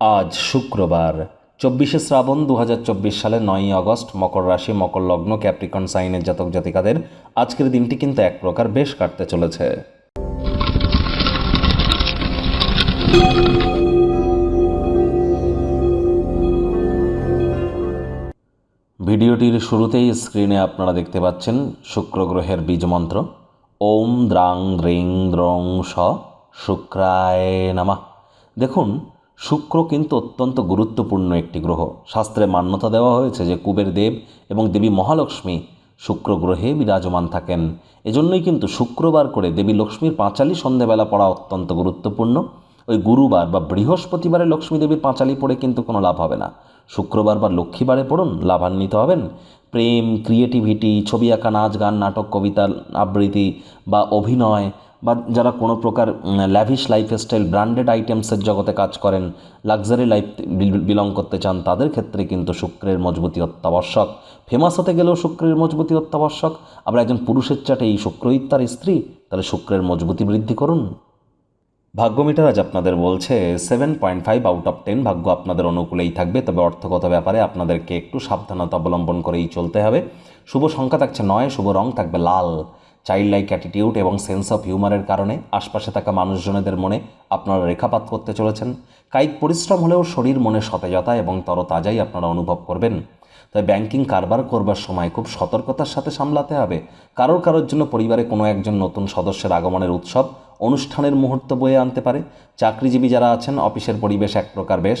আজ শুক্রবার, চব্বিশে শ্রাবণ দু সালের নয়ই আগস্ট, মকর রাশি, মকর লগ্ন, ক্যাপ্রিকন, সাইনের জাতক জাতিকাদের আজকের দিনটি কিন্তু এক প্রকার বেশ কাটতে চলেছে। ভিডিওটির শুরুতেই স্ক্রিনে আপনারা দেখতে পাচ্ছেন শুক্র গ্রহের বীজমন্ত্র ওম দ্রাং দ্রিং দ্রং স শুক্রায়, নামা। দেখুন শুক্র কিন্তু অত্যন্ত গুরুত্বপূর্ণ একটি গ্রহ। শাস্ত্রে মান্যতা দেওয়া হয়েছে যে কুবের দেব এবং দেবী মহালক্ষ্মী শুক্র গ্রহে বিরাজমান থাকেন। এজন্যই কিন্তু শুক্রবার করে দেবী লক্ষ্মীর পাঁচালি সন্ধেবেলা পড়া অত্যন্ত গুরুত্বপূর্ণ। ওই গুরুবার বা বৃহস্পতিবারে লক্ষ্মী দেবীর পাঁচালি পড়ে কিন্তু কোনো লাভ হবে না। শুক্রবার বা লক্ষ্মীবারে পড়ুন, লাভান্বিত হবেন। প্রেম, ক্রিয়েটিভিটি, ছবি আঁকা, নাচ গান, নাটক, কবিতা, আবৃত্তি বা অভিনয় বা যারা কোনো প্রকার ল্যাভিশ লাইফস্টাইল ব্র্যান্ডেড আইটেমসের জগতে কাজ করেন লাক্সারি লাইফ বিলং করতে চান, তাদের ক্ষেত্রে কিন্তু শুক্রের মজবুতি অত্যাবশ্যক। ফেমাস হতে গেলেও শুক্রের মজবুতি অত্যাবশ্যক। আবার একজন পুরুষের চাটে এই শুক্রই তার স্ত্রী, তাহলে শুক্রের মজবুতি বৃদ্ধি করুন। ভাগ্য মিটার আজ আপনাদের বলছে seven point five out of ten ভাগ্য আপনাদের অনুকূলেই থাকবে, তবে অর্থগত ব্যাপারে আপনাদেরকে একটু সাবধানতা অবলম্বন করেই চলতে হবে। শুভ সংখ্যা থাকছে নয়, শুভ রং থাকবে লাল। চাইল্ড লাইক অ্যাটিটিউড এবং সেন্স অফ হিউমারের কারণে আশপাশে থাকা মানুষজনেদের মনে আপনারা রেখাপাত করতে চলেছেন। কায়িক পরিশ্রম হলেও শরীর মনে সতেজতা এবং তরতাজাই আপনারা অনুভব করবেন। তাই ব্যাংকিং কারবার করবার সময় খুব সতর্কতার সাথে সামলাতে হবে। কারোর কারোর জন্য পরিবারে কোনো একজন নতুন সদস্যের আগমনের উৎসব, অনুষ্ঠানের মুহূর্ত বয়ে আনতে পারে। চাকরিজীবী যারা আছেন, অফিসের পরিবেশ এক প্রকার বেশ।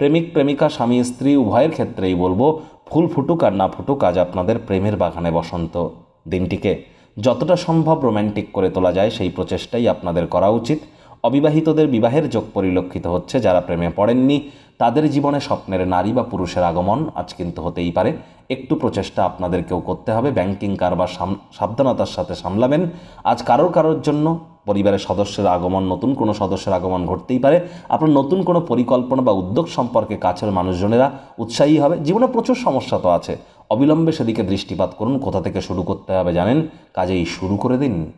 প্রেমিক, প্রেমিকা, স্বামী, স্ত্রী, উভয়ের ক্ষেত্রেই বলব, ফুল ফুটুক আর না ফুটুক আজ আপনাদের প্রেমের বাগানে বসন্ত দিনটিকে। যতটা সম্ভব রোম্যান্টিক করে তোলা যায় সেই প্রচেষ্টাই আপনাদের করা উচিত। অবিবাহিতদের বিবাহের যোগ পরিলক্ষিত হচ্ছে যারা প্রেমে পড়েননি, তাদের জীবনে স্বপ্নের নারী বা পুরুষের আগমন আজ কিন্তু হতেই পারে। একটু প্রচেষ্টা আপনাদেরকেও করতে হবে, ব্যাংকিং কারবার সাবধানতার সাথে সামলাবেন। আজ কারোর কারোর জন্য পরিবারের সদস্যের আগমন, নতুন কোনো সদস্যের আগমন ঘটতেই পারে। আপনার নতুন কোনো পরিকল্পনা বা উদ্যোগ সম্পর্কে কাছের মানুষজনেরা উৎসাহী হবে। জীবনে প্রচুর সমস্যা তো আছে। অবিলম্বে সেদিকে দৃষ্টিপাত করুন। কোথা থেকে শুরু করতে হবে জানেন? কাজেই শুরু করে দিন।